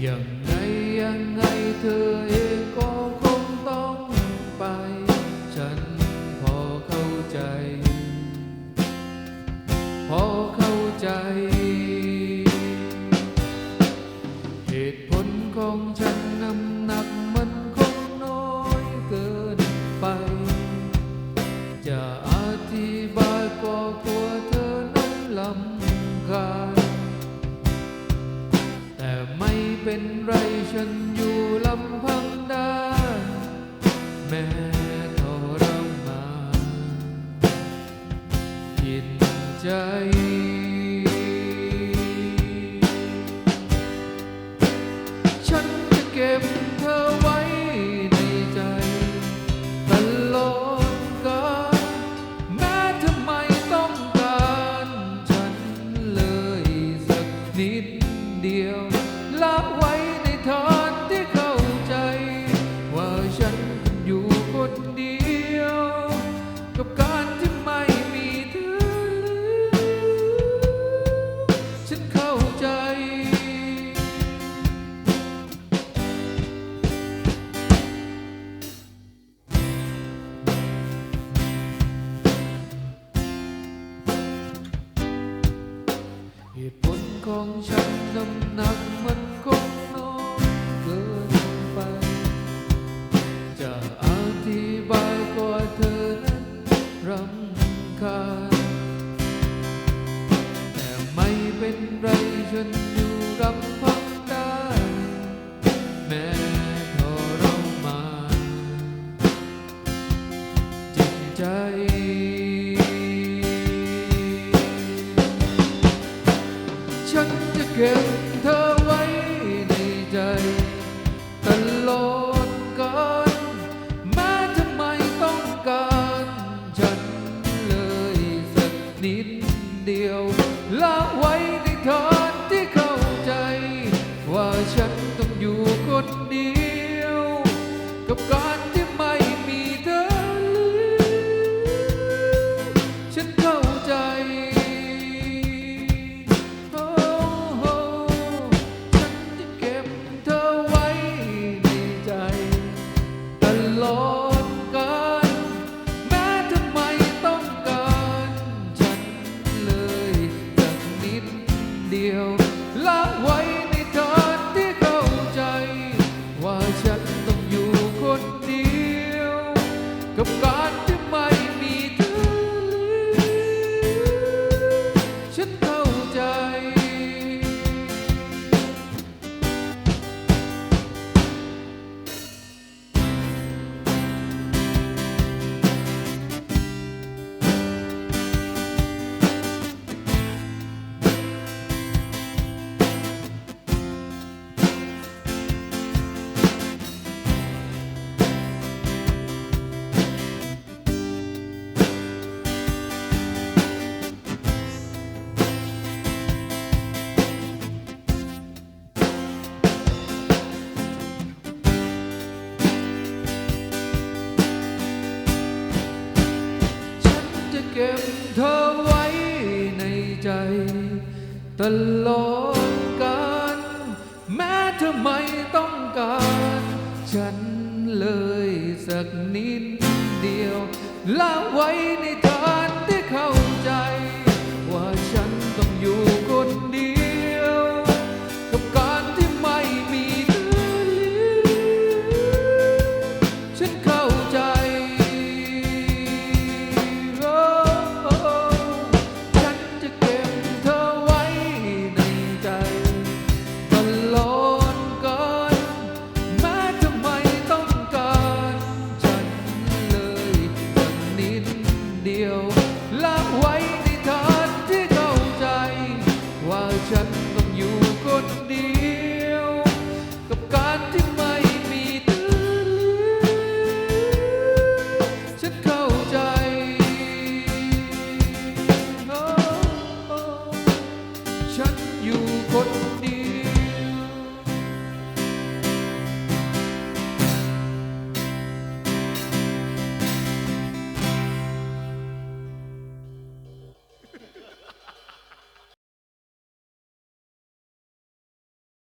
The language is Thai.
Young. เป็นไรฉันอยู่ลำพังได้แม่ทรมานจิตใจ con trăng năm nắng ฉันจะเก็บเธอไว้ในใจ ตลอดกันแม้ทำไมต้องการฉันเลยสักนิดเดียวละไว้ในทอนที่เข้าใจ ว่าฉันต้องอยู่คนเดียว กับการ 급가 ก็บเธอไว้ในใจ ตลอดกันแม้เธอไม่ต้องการ ฉันเลยสักนิดเดียวละไว้ในฐานที่เข้าใจ อยู่คนเดียว กับการที่